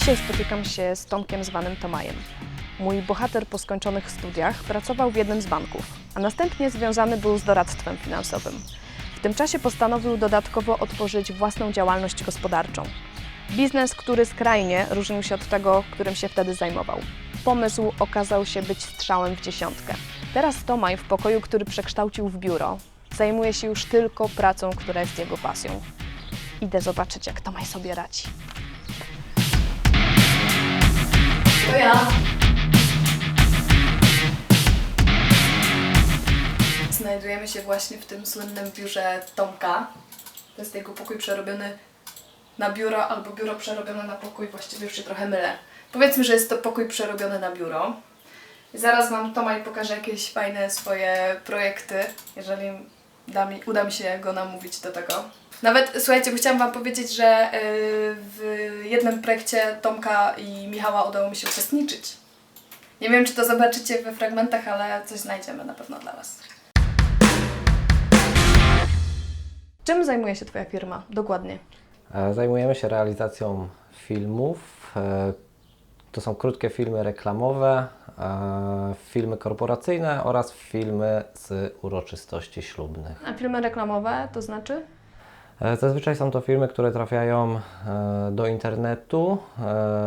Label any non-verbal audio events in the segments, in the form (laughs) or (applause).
spotkam się z Tomkiem zwanym Tomajem. Mój bohater po skończonych studiach pracował w jednym z banków, a następnie związany był z doradztwem finansowym. W tym czasie postanowił dodatkowo otworzyć własną działalność gospodarczą. Biznes, który skrajnie różnił się od tego, którym się wtedy zajmował. Pomysł okazał się być strzałem w dziesiątkę. Teraz Tomaj w pokoju, który przekształcił w biuro, zajmuje się już tylko pracą, która jest jego pasją. Idę zobaczyć, jak Tomaj sobie radzi. To ja. Znajdujemy się właśnie w tym słynnym biurze Tomka. To jest jego pokój przerobiony na biuro albo biuro przerobione na pokój, właściwie już się trochę mylę. Powiedzmy, że jest to pokój przerobiony na biuro. I zaraz Wam Tomaj pokaże jakieś fajne swoje projekty, jeżeli da mi, uda mi się go namówić do tego. Nawet, słuchajcie, bo chciałam Wam powiedzieć, że yy, w jednym projekcie Tomka i Michała udało mi się uczestniczyć. Nie wiem, czy to zobaczycie we fragmentach, ale coś znajdziemy na pewno dla Was. Czym zajmuje się Twoja firma dokładnie? E, Zajmujemy się realizacją filmów. E, To są krótkie filmy reklamowe, e, filmy korporacyjne oraz filmy z uroczystości ślubnych. A filmy reklamowe to znaczy? E, Zazwyczaj są to filmy, które trafiają e, do internetu,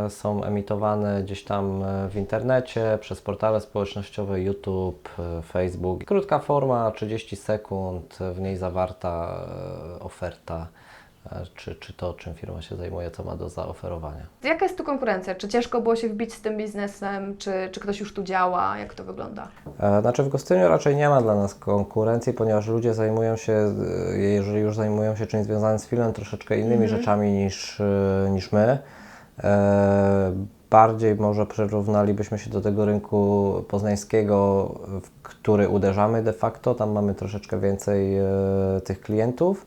e, są emitowane gdzieś tam w internecie, przez portale społecznościowe YouTube, Facebook. Krótka forma, 30 sekund, w niej zawarta oferta, czy, czy to, czym firma się zajmuje, co ma do zaoferowania. Jaka jest tu konkurencja? Czy ciężko było się wbić z tym biznesem? Czy, czy ktoś już tu działa? Jak to wygląda? E, Znaczy w Gostyniu raczej nie ma dla nas konkurencji, ponieważ ludzie zajmują się, e, jeżeli już zajmują się czymś związanym z filmem, troszeczkę innymi rzeczami niż, e, niż my. Bardziej może przyrównalibyśmy się do tego rynku poznańskiego, w który uderzamy de facto. Tam mamy troszeczkę więcej tych klientów.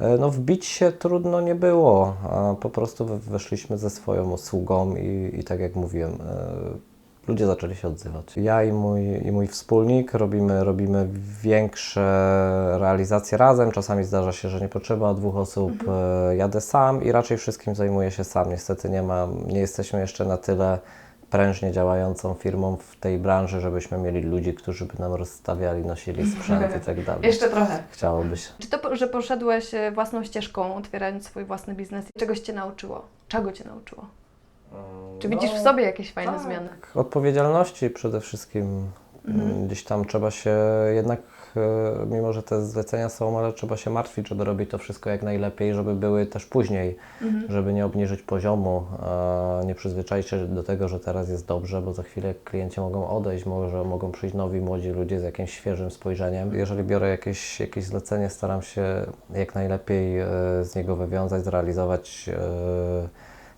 E, No wbić się trudno nie było, po prostu we- weszliśmy ze swoją usługą i, i tak jak mówiłem, e, ludzie zaczęli się odzywać. Ja i mój, i mój wspólnik robimy, robimy większe realizacje razem. Czasami zdarza się, że nie potrzeba dwóch osób. E, Jadę sam i raczej wszystkim zajmuję się sam. Niestety nie ma, nie jesteśmy jeszcze na tyle prężnie działającą firmą w tej branży, żebyśmy mieli ludzi, którzy by nam rozstawiali, nosili sprzęt i tak dalej. Jeszcze trochę. Chciałoby się. Czy to, że poszedłeś e, własną ścieżką, otwierając swój własny biznes, czegoś Cię nauczyło? Czego Cię nauczyło? Czy widzisz w sobie jakieś fajne zmiany? Odpowiedzialności przede wszystkim. Mhm. Mm, Gdzieś tam trzeba się jednak, mimo że te zlecenia są, ale trzeba się martwić, żeby robić to wszystko jak najlepiej, żeby były też później, Mhm. żeby nie obniżyć poziomu, nie przyzwyczaić się do tego, że teraz jest dobrze, bo za chwilę klienci mogą odejść, może mogą przyjść nowi, młodzi ludzie z jakimś świeżym spojrzeniem. Jeżeli biorę jakieś, jakieś zlecenie, staram się jak najlepiej e, z niego wywiązać, zrealizować e,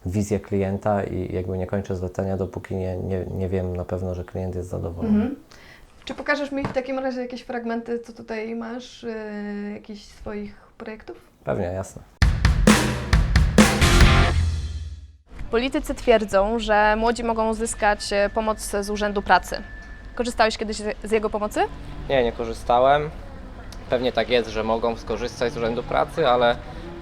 wizję klienta i jakby nie kończę zlecenia, dopóki nie, nie, nie wiem na pewno, że klient jest zadowolony. Mhm. Czy pokażesz mi w takim razie jakieś fragmenty, co tutaj masz, yy, jakichś swoich projektów? Pewnie, jasne. Politycy twierdzą, że młodzi mogą uzyskać e, pomoc z Urzędu Pracy. Korzystałeś kiedyś z z jego pomocy? Nie, nie korzystałem. Pewnie tak jest, że mogą skorzystać z Urzędu Pracy, ale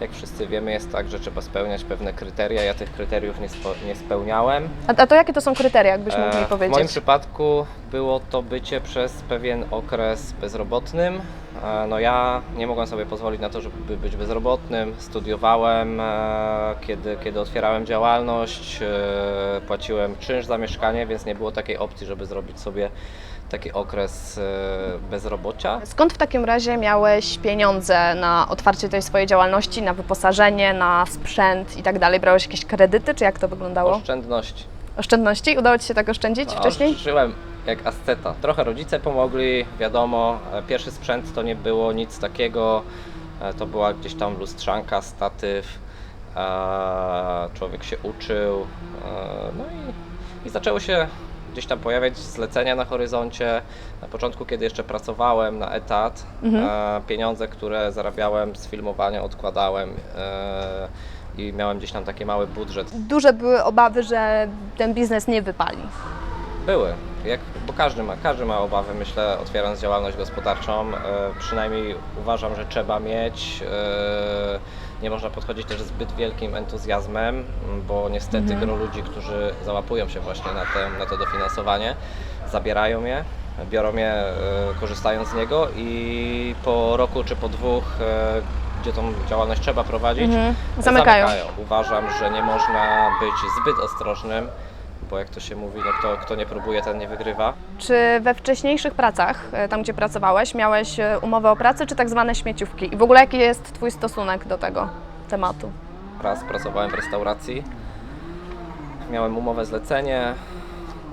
jak wszyscy wiemy jest tak, że trzeba spełniać pewne kryteria. Ja tych kryteriów nie, spo, nie spełniałem. A, a to jakie to są kryteria, jakbyś mógł mi E, W moim powiedzieć? przypadku było to bycie przez pewien okres bezrobotnym. E, No ja nie mogłem sobie pozwolić na to, żeby być bezrobotnym. Studiowałem, e, kiedy, kiedy otwierałem działalność, płaciłem czynsz za mieszkanie, więc nie było takiej opcji, żeby zrobić sobie taki okres e, bezrobocia. Skąd w takim razie miałeś pieniądze na otwarcie tej swojej działalności, na wyposażenie, na sprzęt i tak dalej? Brałeś jakieś kredyty, czy jak to wyglądało? Oszczędności. Oszczędności? Udało Ci się tak oszczędzić No, wcześniej? Żyłem jak asceta. Trochę rodzice pomogli, wiadomo. e, Pierwszy sprzęt to nie było nic takiego. e, To była gdzieś tam lustrzanka, statyw. Człowiek się uczył. No i, i zaczęło się gdzieś tam pojawiać zlecenia na horyzoncie. Na początku, kiedy jeszcze pracowałem na etat, Mhm. e, pieniądze, które zarabiałem z filmowania odkładałem e, i miałem gdzieś tam taki mały budżet Duże były obawy, że ten biznes nie wypali. Były, jak, bo każdy ma, każdy ma obawy, myślę, otwierając działalność gospodarczą. E, przynajmniej uważam, że trzeba mieć. E, nie można podchodzić też zbyt wielkim entuzjazmem, bo niestety gro ludzi, którzy załapują się właśnie na, te, na to dofinansowanie, zabierają je, biorą je, e, korzystają z niego i po roku czy po dwóch, e, gdzie tą działalność trzeba prowadzić, Mhm. Zamykają. Uważam, że nie można być zbyt ostrożnym, bo jak to się mówi, no kto, kto nie próbuje, ten nie wygrywa. Czy we wcześniejszych pracach, e, tam gdzie pracowałeś, miałeś e, umowę o pracę, czy tak zwane śmieciówki? I w ogóle jaki jest Twój stosunek do tego tematu? Raz pracowałem w restauracji, miałem umowę zlecenie,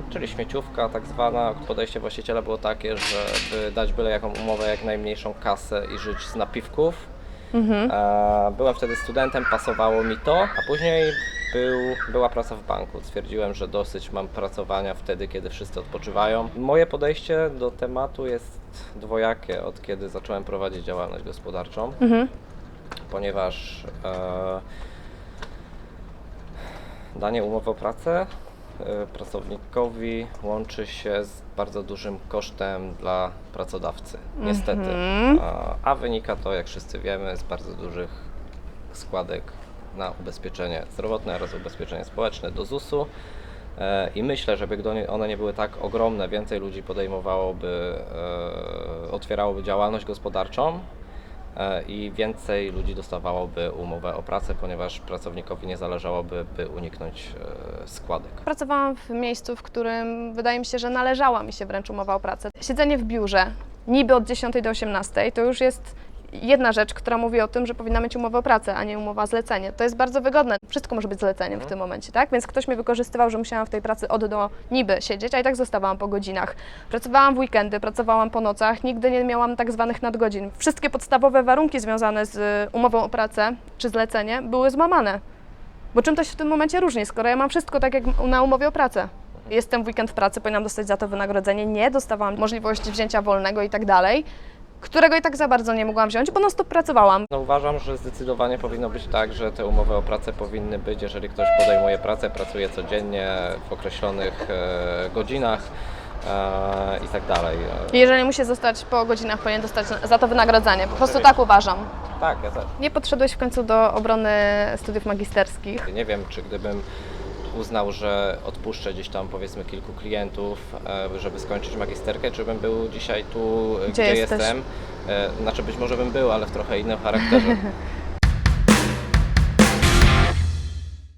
czyli śmieciówka tak zwana. Podejście właściciela było takie, żeby dać byle jaką umowę, jak najmniejszą kasę i żyć z napiwków. E, Byłem wtedy studentem, pasowało mi to, a później był, była praca w banku. Stwierdziłem, że dosyć mam pracowania wtedy, kiedy wszyscy odpoczywają. Moje podejście do tematu jest dwojakie, od kiedy zacząłem prowadzić działalność gospodarczą, ponieważ e, danie umowy o pracę e, pracownikowi łączy się z bardzo dużym kosztem dla pracodawcy, niestety. A, a wynika to, jak wszyscy wiemy, z bardzo dużych składek na ubezpieczenie zdrowotne oraz ubezpieczenie społeczne do ZUS-u. E, I myślę, żeby gdy one nie były tak ogromne, więcej ludzi podejmowałoby, e, otwierałoby działalność gospodarczą e, i więcej ludzi dostawałoby umowę o pracę, ponieważ pracownikowi nie zależałoby, by uniknąć składek. Pracowałam w miejscu, w którym wydaje mi się, że należała mi się wręcz umowa o pracę. Siedzenie w biurze, niby od 10 do 18, to już jest jedna rzecz, która mówi o tym, że powinna mieć umowę o pracę, a nie umowa o zlecenie. To jest bardzo wygodne. Wszystko może być zleceniem w tym momencie, tak? Więc ktoś mnie wykorzystywał, że musiałam w tej pracy od do niby siedzieć, a i tak zostawałam po godzinach. Pracowałam w weekendy, pracowałam po nocach, nigdy nie miałam tak zwanych nadgodzin. Wszystkie podstawowe warunki związane z umową o pracę czy zlecenie były złamane. Bo czym to się w tym momencie różni, skoro ja mam wszystko tak jak na umowie o pracę? Jestem w weekend w pracy, powinnam dostać za to wynagrodzenie. Nie, dostawałam możliwości wzięcia wolnego i tak dalej, którego i tak za bardzo nie mogłam wziąć, bo non stop pracowałam. No uważam, że zdecydowanie powinno być tak, że te umowy o pracę powinny być, jeżeli ktoś podejmuje pracę, pracuje codziennie w określonych e, godzinach e, i tak dalej. E, Jeżeli musi zostać po godzinach, powinien dostać za to wynagrodzenie. Po prostu tak uważam. tak, ja też. Nie podszedłeś w końcu do obrony studiów magisterskich. Nie wiem, czy gdybym uznał, że odpuszczę gdzieś tam powiedzmy kilku klientów, e, żeby skończyć magisterkę, czy bym był dzisiaj tu, e, gdzie, jesteś? jestem. E, Znaczy być może bym był, ale w trochę innym charakterze. (laughs)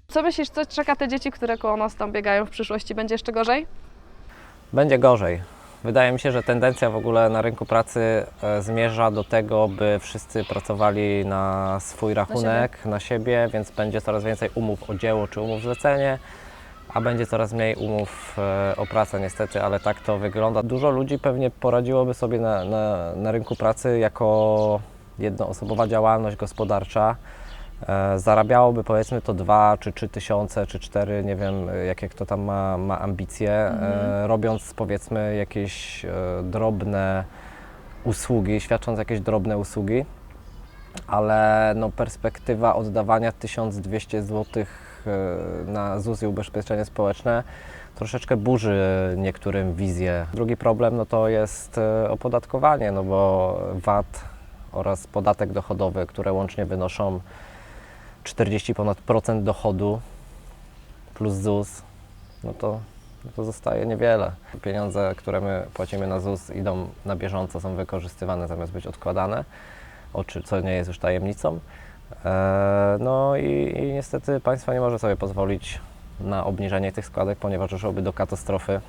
Co myślisz, co czeka te dzieci, które koło nas tam biegają w przyszłości? Będzie jeszcze gorzej? Będzie gorzej. Wydaje mi się, że tendencja w ogóle na rynku pracy e, zmierza do tego, by wszyscy pracowali na swój rachunek, na siebie, więc będzie coraz więcej umów o dzieło czy umów zlecenie, a będzie coraz mniej umów e, o pracę niestety, ale tak to wygląda. Dużo ludzi pewnie poradziłoby sobie na, na, na rynku pracy jako jednoosobowa działalność gospodarcza. E, zarabiałoby powiedzmy to 2 czy 3 tysiące, czy 4, nie wiem jakie kto tam ma, ma ambicje, e, robiąc powiedzmy jakieś e, drobne usługi, świadcząc jakieś drobne usługi, ale no, perspektywa oddawania 1200 zł na ZUS i ubezpieczenie społeczne troszeczkę burzy niektórym wizję. Drugi problem no, to jest opodatkowanie, no bo VAT oraz podatek dochodowy, które łącznie wynoszą 40 ponad procent dochodu plus ZUS, no to, no to zostaje niewiele. Pieniądze, które my płacimy na ZUS idą na bieżąco, są wykorzystywane zamiast być odkładane, o czy, co nie jest już tajemnicą. E, no i, i niestety państwo nie może sobie pozwolić na obniżenie tych składek, ponieważ doszłoby do katastrofy.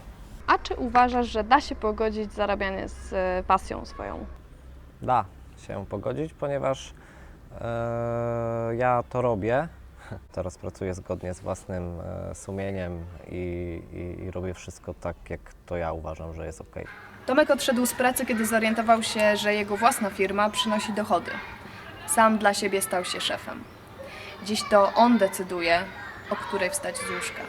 A czy uważasz, że da się pogodzić zarabianie z e, pasją swoją? Da się pogodzić, ponieważ ja to robię. (laughs) Teraz pracuję zgodnie z własnym e, sumieniem i, i, i robię wszystko tak, jak to ja uważam, że jest ok. Tomek odszedł z pracy, kiedy zorientował się, że jego własna firma przynosi dochody. Sam dla siebie stał się szefem. Dziś to on decyduje, o której wstać z łóżka.